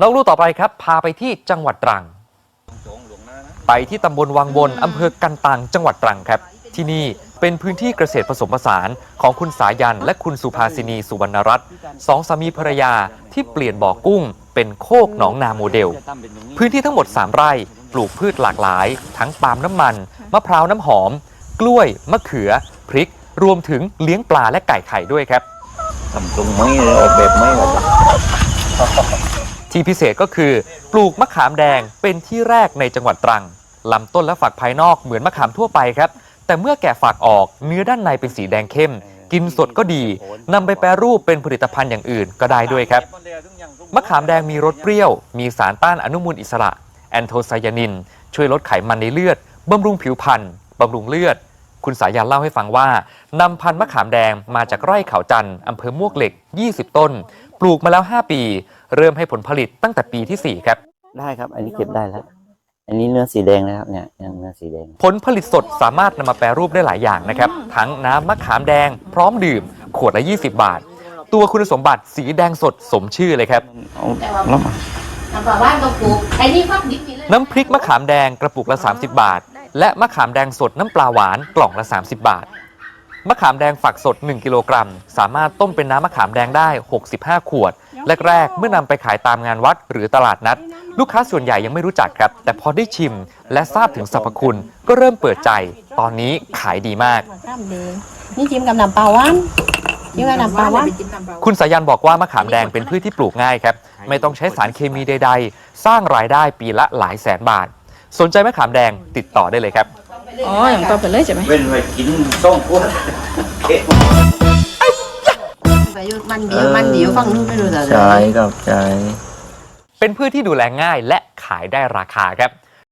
น้องลูกต่อไปครับ พาไปที่จังหวัดตรัง ไปที่ตำบลวังบนอำเภอกันตังจังหวัดตรังครับ ที่นี่เป็นพื้นที่เกษตรผสมผสานของคุณสายันและคุณสุภาสินีสุวรรณรัตน์สองสามีภรรยาที่เปลี่ยนบ่อกุ้ง เป็นโคกหนองนาโมเดล พื้นที่ทั้งหมด 3 ไร่ปลูกพืชหลากหลาย ทั้งปาล์มน้ำมันมะพร้าวน้ำหอม กล้วย มะเขือ พริก รวมถึงเลี้ยงปลาและไก่ไข่ด้วยครับทำตรงไม้เลยออกแบบไม้เลย ที่พิเศษก็คือปลูกมะขามแดงเป็นที่แรกในจังหวัดตรังลำต้นและฝักภายนอกเหมือนมะขามทั่วไปครับ แต่เมื่อแกะฝักออกเนื้อด้านในเป็นสีแดงเข้ม กินสดก็ดีนำไปแปรรูปเป็นผลิตภัณฑ์อย่างอื่นก็ได้ด้วยครับ มะขามแดงมีรสเปรี้ยว มีสารต้านอนุมูลอิสระ แอนโทไซยานิน ช่วยลดไขมันในเลือดบำรุงผิวพรรณบำรุงเลือด คุณสายันเล่าให้ฟังว่านำพันธุ์มะขามแดงมาจากไร่เขาจันทร์อำเภอมวกเหล็ก 20 ต้น ปลูกมาแล้ว 5 ปี เริ่มให้ผลผลิตตั้งแต่ปีที่ 4 ครับ ได้ครับ อันนี้เก็บได้แล้ว อันนี้เนื้อสีแดงนะครับเนี่ยยังเนื้อสีแดง ผลผลิตสดสามารถนำมาแปรรูปได้หลายอย่างนะครับ ทั้งน้ำมะขามแดง พร้อมดื่ม ขวดละ 20 บาท ตัวคุณสมบัติสีแดงสดสมชื่อเลยครับ เอาแล้วมาน้ำปลาว่านก็ปลูกไอ้นี่ฟักดิบนี่เลย น้ำพริกมะขามแดงกระปุกละ 30 บาท และมะขามแดงสดน้ำปลาหวานกล่องละ 30 บาท มะขามแดงฝักสด 1 กิโลกรัม สามารถต้มเป็นน้ำมะขามแดงได้ 65 ขวด แรก ๆ เมื่อนำไปขายตามงานวัดหรือตลาดนัด ลูกค้าส่วนใหญ่ยังไม่รู้จักครับ แต่พอได้ชิมและทราบถึงสรรพคุณก็เริ่มเปิดใจ ตอนนี้ขายดีมากข้ามดีนี่จิ้มกับน้ำปลาหวานจิ้มกับน้ำปลาหวานคุณสายันบอกว่ามะขามแดงเป็นพืชที่ปลูกง่ายครับ ไม่ต้องใช้สารเคมีใด ๆ สร้างรายได้ปีละหลายแสนบาท สนใจมะขามแดงติดต่อได้เลยครับ อ๋ออย่างต่อไปเลยใช่ไหมเว้นไว้กินต้องกวดประโยชน์มันเดียวมันเดียวฟังนู้นไม่รู้แต่ใช่ครับใช่เป็นพืชที่ดูแลง่ายและขายได้ราคาครับ